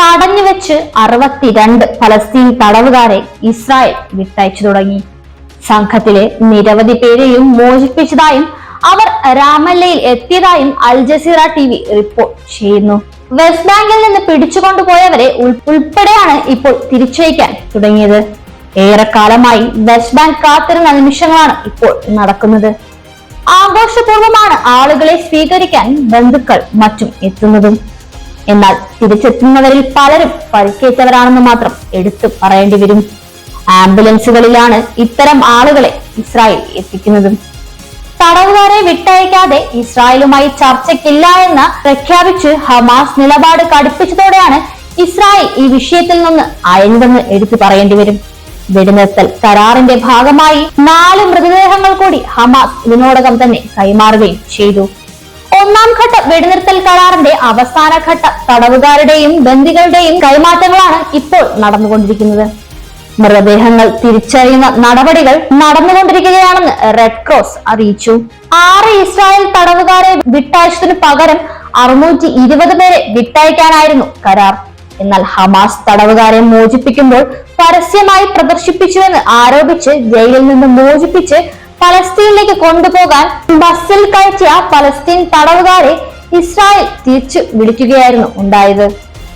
തടഞ്ഞു വെച്ച് അറുപത്തിരണ്ട് ഫലസ്തീൻ തടവുകാരെ ഇസ്രായേൽ വിട്ടയച്ചു തുടങ്ങി. സംഘത്തിലെ നിരവധി പേരെയും മോചിപ്പിച്ചതായും അവർ രാമല്ലയിൽ എത്തിയതായും Al Jazeera T V report ചെയ്യുന്നു. വെസ്റ്റ് ബാങ്കിൽ നിന്ന് പിടിച്ചുകൊണ്ടുപോയവരെ ഉൾ- ഉൾപ്പെടെയാണ് ഇപ്പോൾ തിരിച്ചയക്കാൻ തുടങ്ങിയത്. ഏറെക്കാലമായി വെസ്റ്റ് ബാങ്ക് കാത്തിരുന്ന നിമിഷങ്ങളാണ് ഇപ്പോൾ നടക്കുന്നത്. ആഘോഷപൂർവമാണ് ആളുകളെ സ്വീകരിക്കാൻ ബന്ധുക്കൾ മറ്റും എത്തുന്നതും. എന്നാൽ തിരിച്ചെത്തുന്നവരിൽ പലരും പരിക്കേറ്റവരാണെന്ന് മാത്രം എടുത്തു പറയേണ്ടി വരും. ആംബുലൻസുകളിലാണ് ഇത്തരം ആളുകളെ ഇസ്രായേൽ എത്തിക്കുന്നതും. തടവുകാരെ വിട്ടയക്കാതെ ഇസ്രായേലുമായി ചർച്ചയ്ക്കില്ല എന്ന് പ്രഖ്യാപിച്ച് ഹമാസ് നിലപാട് കടുപ്പിച്ചതോടെയാണ് ഇസ്രായേൽ ഈ വിഷയത്തിൽ നിന്ന് അയഞ്ഞതെന്ന് എടുത്തു പറയേണ്ടി വരും. വെടിനിർത്തൽ കരാറിന്റെ ഭാഗമായി നാല് മൃതദേഹങ്ങൾ കൂടി ഹമാസ് ഇതിനോടകം തന്നെ കൈമാറുകയും ചെയ്തു. ഒന്നാം ഘട്ട വെടിനിർത്തൽ കരാറിന്റെ അവസാന ഘട്ട തടവുകാരുടെയും ബന്ദികളുടെയും കൈമാറ്റങ്ങളാണ് ഇപ്പോൾ നടന്നുകൊണ്ടിരിക്കുന്നത്. മൃതദേഹങ്ങൾ തിരിച്ചറിയുന്ന നടപടികൾ നടന്നുകൊണ്ടിരിക്കുകയാണെന്ന് റെഡ് ക്രോസ് അറിയിച്ചു. ആറ് ഇസ്രായേൽ തടവുകാരെ വിട്ടയച്ചതിനു പകരം അറുന്നൂറ്റി ഇരുപത് പേരെ വിട്ടയക്കാനായിരുന്നു കരാർ. എന്നാൽ ഹമാസ് തടവുകാരെ മോചിപ്പിക്കുമ്പോൾ പരസ്യമായി പ്രദർശിപ്പിച്ചുവെന്ന് ആരോപിച്ച് ജയിലിൽ നിന്ന് മോചിപ്പിച്ച് പലസ്തീനിലേക്ക് കൊണ്ടുപോകാൻ ബസ്സിൽ കയറ്റിയ പലസ്തീൻ തടവുകാരെ ഇസ്രായേൽ തിരിച്ചു വിളിക്കുകയായിരുന്നു ഉണ്ടായത്.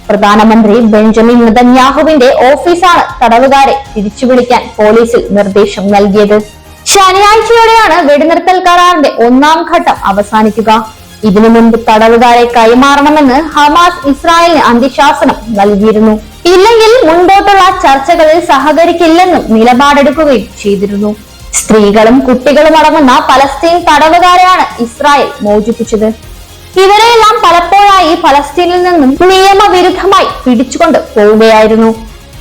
പ്രധാനമന്ത്രി ബെഞ്ചമിൻ നെതന്യാഹുവിന്റെ ഓഫീസാണ് തടവുകാരെ തിരിച്ചു വിളിക്കാൻ പോലീസിൽ നിർദ്ദേശം നൽകിയത്. ശനിയാഴ്ചയോടെയാണ് വെടിനിർത്തൽ കരാറിന്റെ ഒന്നാം ഘട്ടം അവസാനിക്കുക. ഇതിനു മുൻപ് തടവുകാരെ കൈമാറണമെന്ന് ഹമാസ് ഇസ്രായേലിന് അന്ത്യശാസനം നൽകിയിരുന്നു. ഇല്ലെങ്കിൽ മുൻപോട്ടുള്ള ചർച്ചകളിൽ സഹകരിക്കില്ലെന്നും നിലപാടെടുക്കുകയും ചെയ്തിരുന്നു. സ്ത്രീകളും കുട്ടികളും അടങ്ങുന്ന പലസ്തീൻ തടവുകാരെയാണ് ഇസ്രായേൽ മോചിപ്പിച്ചത്. ഇവരെയെല്ലാം പലപ്പോഴായി പലസ്തീനിൽ നിന്നും നിയമവിരുദ്ധമായി പിടിച്ചുകൊണ്ട് പോവുകയായിരുന്നു.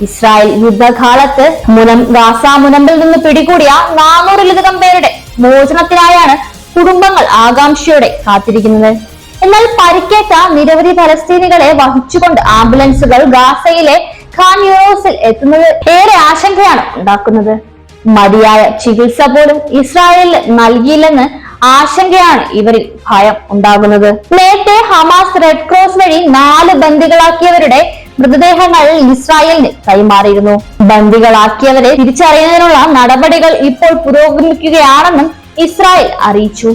ഇസ്രായേൽ യുദ്ധകാലത്ത് മുനം ഗാസ മുനമ്പിൽ നിന്ന് പിടികൂടിയ നാനൂറിലധികം പേരുടെ മോചനത്തിനായാണ് കുടുംബങ്ങൾ ആകാംക്ഷയോടെ കാത്തിരിക്കുന്നത്. എന്നാൽ പരിക്കേറ്റ നിരവധി പലസ്തീനികളെ വഹിച്ചുകൊണ്ട് ആംബുലൻസുകൾ ഗാസയിലെ ഖാൻ യൂറോസിൽ എത്തുന്നത് ഏറെ ആശങ്കയാണ് ഉണ്ടാക്കുന്നത്. മതിയായ ചികിത്സ പോലും ഇസ്രായേലിന് നൽകിയില്ലെന്ന് ആശങ്കയാണ് ഇവരിൽ ഭയം ഉണ്ടാകുന്നത്. നേരത്തെ ഹമാസ് റെഡ് ക്രോസ് വഴി നാല് ബന്ദികളാക്കിയവരുടെ മൃതദേഹങ്ങൾ ഇസ്രായേലിന് കൈമാറിയിരുന്നു. ബന്ദികളാക്കിയവരെ തിരിച്ചറിയുന്നതിനുള്ള നടപടികൾ ഇപ്പോൾ പുരോഗമിക്കുകയാണെന്നും ഇസ്രായേൽ അറിയിച്ചു.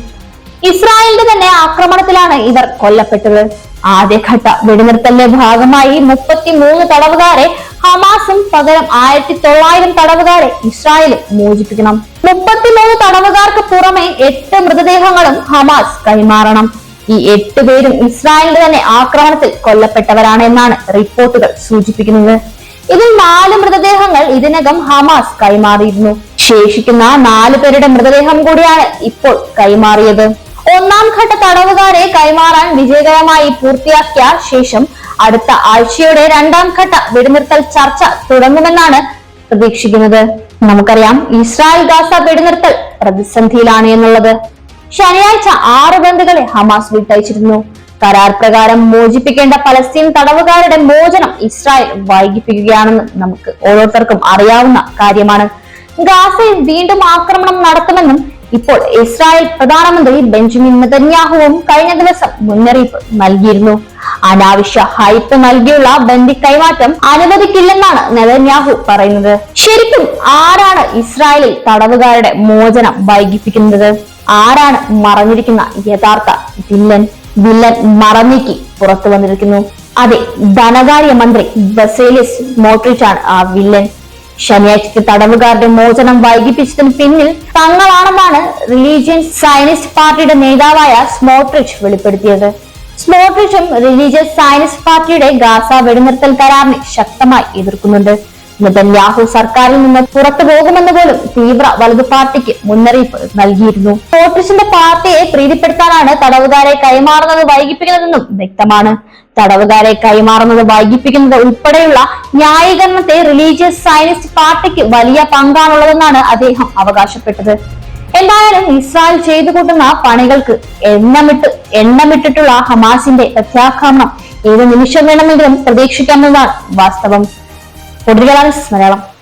ഇസ്രായേലിന്റെ തന്നെ ആക്രമണത്തിലാണ് ഇവർ കൊല്ലപ്പെട്ടത്. ആദ്യഘട്ട വെടിനിർത്തലിന്റെ ഭാഗമായി മുപ്പത്തിമൂന്ന് തടവുകാരെ ഹമാസും പകരം ആയിരത്തി തൊള്ളായിരം തടവുകാരെ ഇസ്രായേലും മോചിപ്പിക്കണം. മുപ്പത്തിമൂന്ന് തടവുകാർക്ക് പുറമെ എട്ട് മൃതദേഹങ്ങളും ഹമാസ് കൈമാറണം. ഈ എട്ട് പേരും ഇസ്രായേലിന്റെ തന്നെ ആക്രമണത്തിൽ കൊല്ലപ്പെട്ടവരാണ് എന്നാണ് റിപ്പോർട്ടുകൾ സൂചിപ്പിക്കുന്നത്. ഇതിൽ നാല് മൃതദേഹങ്ങൾ ഇതിനകം ഹമാസ് കൈമാറിയിരുന്നു. ശേഷിക്കുന്ന നാല് പേരുടെ മൃതദേഹം കൂടിയാണ് ഇപ്പോൾ കൈമാറിയത്. ഒന്നാം ഘട്ട തടവുകാരെ കൈമാറാൻ വിജയകരമായി പൂർത്തിയാക്കിയ ശേഷം അടുത്ത ആഴ്ചയോടെ രണ്ടാം ഘട്ട വെടിനിർത്തൽ ചർച്ച തുടങ്ങുമെന്നാണ് പ്രതീക്ഷിക്കുന്നത്. നമുക്കറിയാം ഇസ്രായേൽ ഗാസ വെടിനിർത്തൽ പ്രതിസന്ധിയിലാണ് എന്നുള്ളത്. ശനിയാഴ്ച ആറ് ബന്ധുക്കളെ ഹമാസ് വിട്ടയച്ചിരുന്നു. കരാർ പ്രകാരം മോചിപ്പിക്കേണ്ട പലസ്തീൻ തടവുകാരുടെ മോചനം ഇസ്രായേൽ വൈകിപ്പിക്കുകയാണെന്ന് നമുക്ക് ഓരോരുത്തർക്കും അറിയാവുന്ന കാര്യമാണ്. ഗാസയിൽ വീണ്ടും ആക്രമണം നടത്തുമെന്നും ഇപ്പോൾ ഇസ്രായേൽ പ്രധാനമന്ത്രി ബെഞ്ചമിൻ നെതന്യാഹുവും കഴിഞ്ഞ ദിവസം മുന്നറിയിപ്പ് നൽകിയിരുന്നു. അനാവശ്യ ഹൈപ്പ് നൽകിയുള്ള ബന്ദി കൈമാറ്റം അനുവദിക്കില്ലെന്നാണ് നെതന്യാഹു പറയുന്നത്. ശരിക്കും ആരാണ് ഇസ്രായേലിൽ തടവുകാരുടെ മോചനം വൈകിപ്പിക്കുന്നത്? ആരാണ് മറഞ്ഞിരിക്കുന്ന യഥാർത്ഥ വില്ലൻ? വില്ലൻ മറന്നീക്കി പുറത്തു വന്നിരിക്കുന്നു. അതെ ധനകാര്യ മന്ത്രി ബസേലിസ് മോട്രിച്ചാണ് ആ വില്ലൻ. ശനിയാഴ്ചത്തെ തടവുകാരുടെ മോചനം വൈകിപ്പിച്ചതിന് പിന്നിൽ തങ്ങളാണെന്നാണ് റിലീജിയൻ സയനിസ്റ്റ് പാർട്ടിയുടെ നേതാവായ സ്മോട്രിച്ച് വെളിപ്പെടുത്തിയത്. സ്മോട്രിച്ചും റിലീജിയസ് സയനിസ്റ്റ് പാർട്ടിയുടെ ഗാസ വെടിനിർത്തൽ കരാറിനെ ശക്തമായി എതിർക്കുന്നുണ്ട്. നെതന്യാഹു സർക്കാരിൽ നിന്ന് പുറത്തു പോകുമെന്ന് പോലും തീവ്ര വലതു പാർട്ടിക്ക് മുന്നറിയിപ്പ് നൽകിയിരുന്നു. സ്മോട്രിച്ചിന്റെ പാർട്ടിയെ പ്രീതിപ്പെടുത്താനാണ് തടവുകാരെ കൈമാറുന്നത് വൈകിപ്പിക്കുന്നതെന്നും വ്യക്തമാണ്. തടവുകാരെ കൈമാറുന്നത് വൈകിപ്പിക്കുന്നത് ഉൾപ്പെടെയുള്ള ന്യായീകരണത്തെ റിലീജിയസ് സയനിസ്റ്റ് പാർട്ടിക്ക് വലിയ പങ്കാണുള്ളതെന്നാണ് അദ്ദേഹം അവകാശപ്പെട്ടത്. എന്തായാലും ഇസ്രായേൽ ചെയ്തു കൂട്ടുന്ന പണികൾക്ക് എണ്ണമിട്ട് എണ്ണമിട്ടിട്ടുള്ള ഹമാസിന്റെ പ്രത്യാക്രമണം ഏത് നിമിഷം വേണമെങ്കിലും പ്രതീക്ഷിക്കാമെന്നതാണ് വാസ്തവം. മലയാളം.